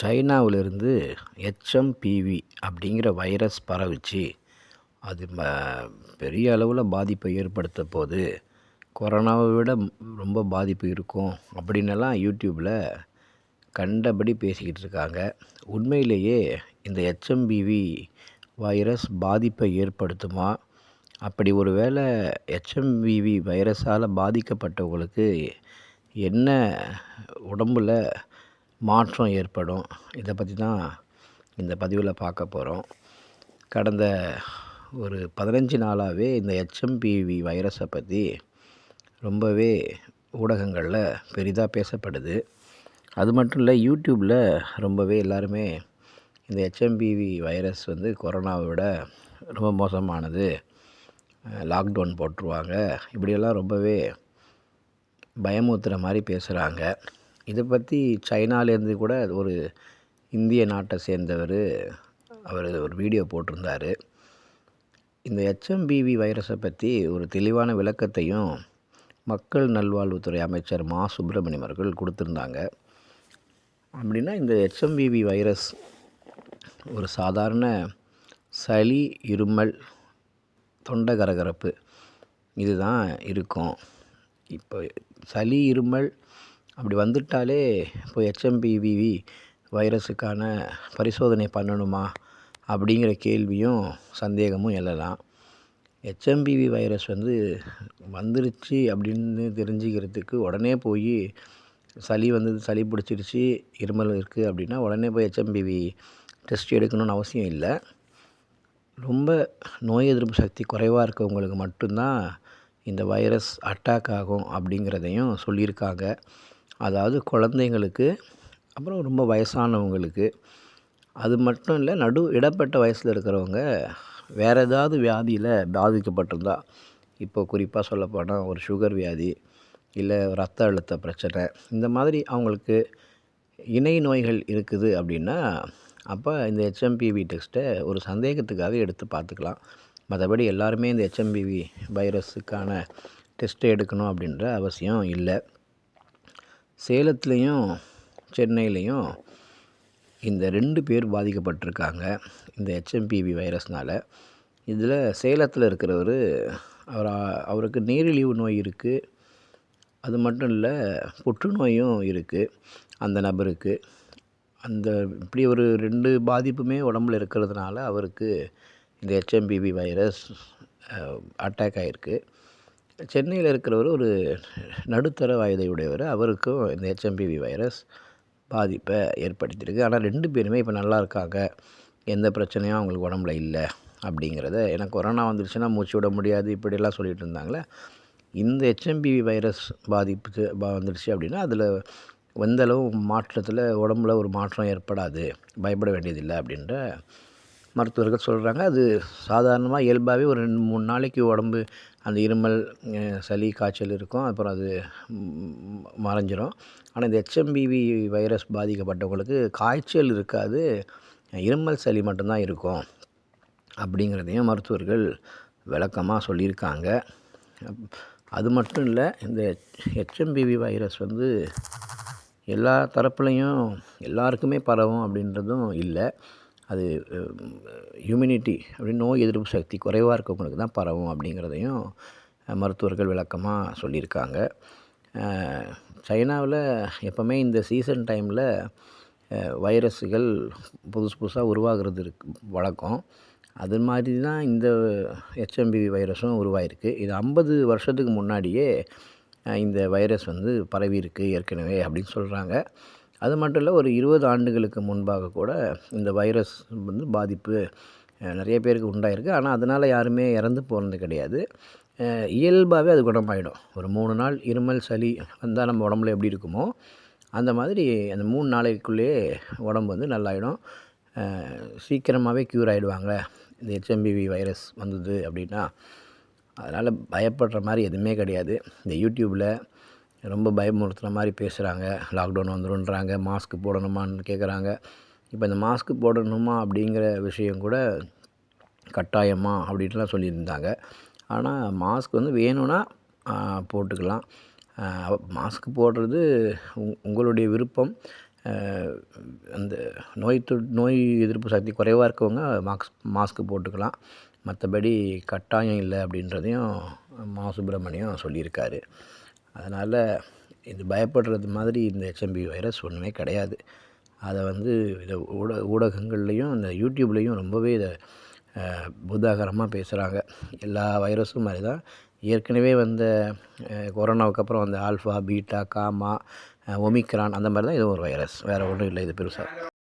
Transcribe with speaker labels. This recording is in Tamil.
Speaker 1: சைனாவிலிருந்து ஹெச்எம்பிவி அப்படிங்கிற வைரஸ் பரவுச்சு. அது ம பெரிய அளவில் பாதிப்பை ஏற்படுத்த போது கொரோனாவை விட ரொம்ப பாதிப்பு இருக்கும் அப்படின்னெல்லாம் யூடியூப்பில் கண்டபடி பேசிக்கிட்டு இருக்காங்க. உண்மையிலேயே இந்த ஹெச்எம்பிவி வைரஸ் பாதிப்பை ஏற்படுத்துமா? அப்படி ஒரு வேளை ஹெச்எம்பிவி வைரஸால் பாதிக்கப்பட்டவங்களுக்கு என்ன உடம்பில் மாற்றம் ஏற்படும். இதை பற்றி தான் இந்த பதிவில் பார்க்க போகிறோம் கடந்த ஒரு பதினஞ்சு நாளாகவே இந்த ஹெச்எம்பிவி வைரஸை பற்றி ரொம்பவே ஊடகங்களில் பெரிதாக பேசப்படுது. அது மட்டும் இல்லை யூடியூப்பில் ரொம்பவே எல்லாருமே இந்த ஹெச்எம்பிவி வைரஸ் வந்து கொரோனாவை விட ரொம்ப மோசமானது லாக்டவுன் போட்டுருவாங்க. இப்படியெல்லாம் ரொம்பவே பயமுத்துற மாதிரி பேசுகிறாங்க இதை பற்றி சைனாலேருந்து கூட ஒரு இந்திய நாட்டை சேர்ந்தவர் அவர் ஒரு வீடியோ போட்டிருந்தார். இந்த ஹெச்எம்பிவி வைரஸை பற்றி ஒரு தெளிவான விளக்கத்தையும் மக்கள் நல்வாழ்வுத்துறை அமைச்சர் மா. சுப்பிரமணியம் அவர்கள் கொடுத்துருந்தாங்க. அப்படின்னா இந்த ஹெச்எம்பிவி வைரஸ் ஒரு சாதாரண சளி இருமல் தொண்டை கரகரப்பு இதுதான் இருக்கும். இப்போ சளி இருமல் அப்படி வந்துட்டாலே இப்போ ஹெச்எம்பிவிவி வைரஸுக்கான பரிசோதனை பண்ணணுமா அப்படிங்கிற கேள்வியும் சந்தேகமும் எழலாம். ஹெச்எம்பிவி வைரஸ் வந்து வந்துருச்சு அப்படின்னு தெரிஞ்சுக்கிறதுக்கு உடனே போய் சளி வந்தது சளி பிடிச்சிருச்சு இருமல் இருக்குது அப்படின்னா உடனே போய் ஹெச்எம்பிவி டெஸ்ட் எடுக்கணும்னு அவசியம் இல்லை. ரொம்ப நோய் எதிர்ப்பு சக்தி குறைவாக இருக்கவங்களுக்கு மட்டும்தான் இந்த வைரஸ் அட்டாக் ஆகும் அப்படிங்கிறதையும் சொல்லியிருக்காங்க. அதாவது குழந்தைங்களுக்கு அப்புறம் ரொம்ப வயசானவங்களுக்கு அது மட்டும் இல்லை நடு இடப்பட்ட வயசில் இருக்கிறவங்க வேறு ஏதாவது வியாதியில் பாதிக்கப்பட்டிருந்தா இப்போ குறிப்பாக சொல்லப்போனால் ஒரு சுகர் வியாதி இல்லை ரத்த அழுத்த பிரச்சனை இந்த மாதிரி அவங்களுக்கு இணை நோய்கள் இருக்குது அப்படின்னா அப்போ இந்த ஹெச்எம்பிவி டெஸ்ட்டை ஒரு சந்தேகத்துக்காக எடுத்து பார்த்துக்கலாம். மற்றபடி எல்லாருமே இந்த ஹெச்எம்பிவி வைரஸுக்கான டெஸ்ட்டை எடுக்கணும் அப்படின்ற அவசியம் இல்லை. சேலத்துலேயும் சென்னையிலையும் இந்த ரெண்டு பேர் பாதிக்கப்பட்டிருக்காங்க இந்த ஹெச்எம்பிவி வைரஸ்னால். இதில் சேலத்தில் இருக்கிறவர் அவர் அவருக்கு நீரிழிவு நோய் இருக்குது அது மட்டும் இல்லை புற்றுநோயும் இருக்குது அந்த நபருக்கு. அந்த இப்படி ஒரு ரெண்டு பாதிப்புமே உடம்புல இருக்கிறதுனால அவருக்கு இந்த ஹெச்எம்பிவி வைரஸ் அட்டாக் ஆகிருக்கு சென்னையில் இருக்கிறவர் ஒரு நடுத்தர வயதை உடையவர் அவருக்கும் இந்த ஹெச்எம்பிவி வைரஸ் பாதிப்பை ஏற்படுத்தியிருக்கு. ஆனால் ரெண்டு பேருமே இப்போ நல்லா இருக்காங்க. எந்த பிரச்சனையும் அவங்களுக்கு உடம்புல இல்லை அப்படிங்கிறத. ஏன்னா கொரோனா வந்துருச்சுன்னா மூச்சு விட முடியாது. இப்படியெல்லாம் சொல்லிகிட்டு இருந்தாங்களே. இந்த ஹெச்எம்பிவி வைரஸ் பாதிப்பு வந்துடுச்சு அப்படின்னா அதில் எந்தளவு மாற்றத்தில் உடம்புல ஒரு மாற்றம் ஏற்படாது. பயப்பட வேண்டியதில்லை அப்படின்ற மருத்துவர்கள் சொல்கிறாங்க அது சாதாரணமாக இயல்பாகவே ஒரு ரெண்டு மூணு நாளைக்கு உடம்பு அந்த இருமல் சளி காய்ச்சல் இருக்கும். அப்புறம் அது மறைஞ்சிரும். ஆனால் இந்த ஹெச்எம்பிவி வைரஸ் பாதிக்கப்பட்டவங்களுக்கு காய்ச்சல் இருக்காது. இருமல் சளி மட்டும்தான் இருக்கும். அப்படிங்கிறதையும் மருத்துவர்கள் விளக்கமாக சொல்லியிருக்காங்க. அது மட்டும் இல்லை இந்த ஹெச்எம்பிவி வைரஸ் வந்து எல்லா தரப்புலையும் எல்லாருக்குமே பரவும் அப்படின்றதும் இல்லை. அது ஹியூமினிட்டி அப்படின்னு நோய் எதிர்ப்பு சக்தி குறைவாக இருக்கவங்களுக்கு தான் பரவும் அப்படிங்கிறதையும் மருத்துவர்கள் விளக்கமாக சொல்லியிருக்காங்க. சைனாவில் எப்போவுமே இந்த சீசன் டைமில் வைரஸுகள் புதுசு புதுசாக உருவாகிறது இருக்கு வழக்கம். அது மாதிரி தான் இந்த ஹெச்எம்பிவி வைரஸும் உருவாயிருக்கு. இது ஐம்பது வருஷத்துக்கு முன்னாடியே இந்த வைரஸ் வந்து பரவி இருக்குது ஏற்கனவே அப்படின்னு சொல்கிறாங்க அது மட்டும் இல்லை ஒரு இருபது ஆண்டுகளுக்கு முன்பாக கூட இந்த வைரஸ் வந்து பாதிப்பு நிறைய பேருக்கு உண்டாயிருக்கு. ஆனால் அதனால் யாருமே இறந்து போனது கிடையாது. இயல்பாகவே அது குணமாயிடும். ஒரு மூணு நாள் இருமல் சளி வந்தால் நம்ம உடம்புல எப்படி இருக்குமோ அந்த மாதிரி அந்த மூணு நாளைக்குள்ளேயே உடம்பு வந்து நல்லாயிடும். சீக்கிரமாகவே க்யூர் ஆகிடுவாங்க இந்த ஹெச்எம்பிவி வைரஸ் வந்தது அப்படின்னா அதனால் பயப்படுற மாதிரி எதுவுமே கிடையாது. இந்த யூடியூப்பில் ரொம்ப பயமுறுத்துகிற மாதிரி பேசுகிறாங்க லாக்டவுன் வந்துருன்றாங்க. மாஸ்க் போடணுமான்னு கேட்குறாங்க இப்போ இந்த மாஸ்க் போடணுமா அப்படிங்கிற விஷயம் கூட கட்டாயமா அப்படின்ட்டுலாம் சொல்லியிருந்தாங்க. ஆனால் மாஸ்க் வந்து வேணும்னா போட்டுக்கலாம். மாஸ்க் போடுறது உங்களுடைய விருப்பம். அந்த நோய் தொ நோய் எதிர்ப்பு சக்தி குறைவாக இருக்கவங்க மாஸ்க் மாஸ்க் போட்டுக்கலாம். மற்றபடி கட்டாயம் இல்லை அப்படின்றதையும் மா சுப்பிரமணியம் சொல்லியிருக்காரு. அதனால் இது பயப்படுறது மாதிரி இந்த ஹெச்எம்பி வைரஸ் ஒன்றுமே கிடையாது. அதை வந்து இதை ஊட ஊடகங்கள்லேயும் இந்த யூடியூப்லேயும் ரொம்பவே இதை அஹ், பூதாகரமாக பேசுகிறாங்க எல்லா வைரஸும் மாதிரி தான் ஏற்கனவே வந்த கொரோனாவுக்கு அப்புறம் வந்த ஆல்ஃபா பீட்டா காமா ஒமிக்ரான் அந்த மாதிரி தான் இது ஒரு வைரஸ் வேறு ஒன்றும் இல்லை இது பெருசாக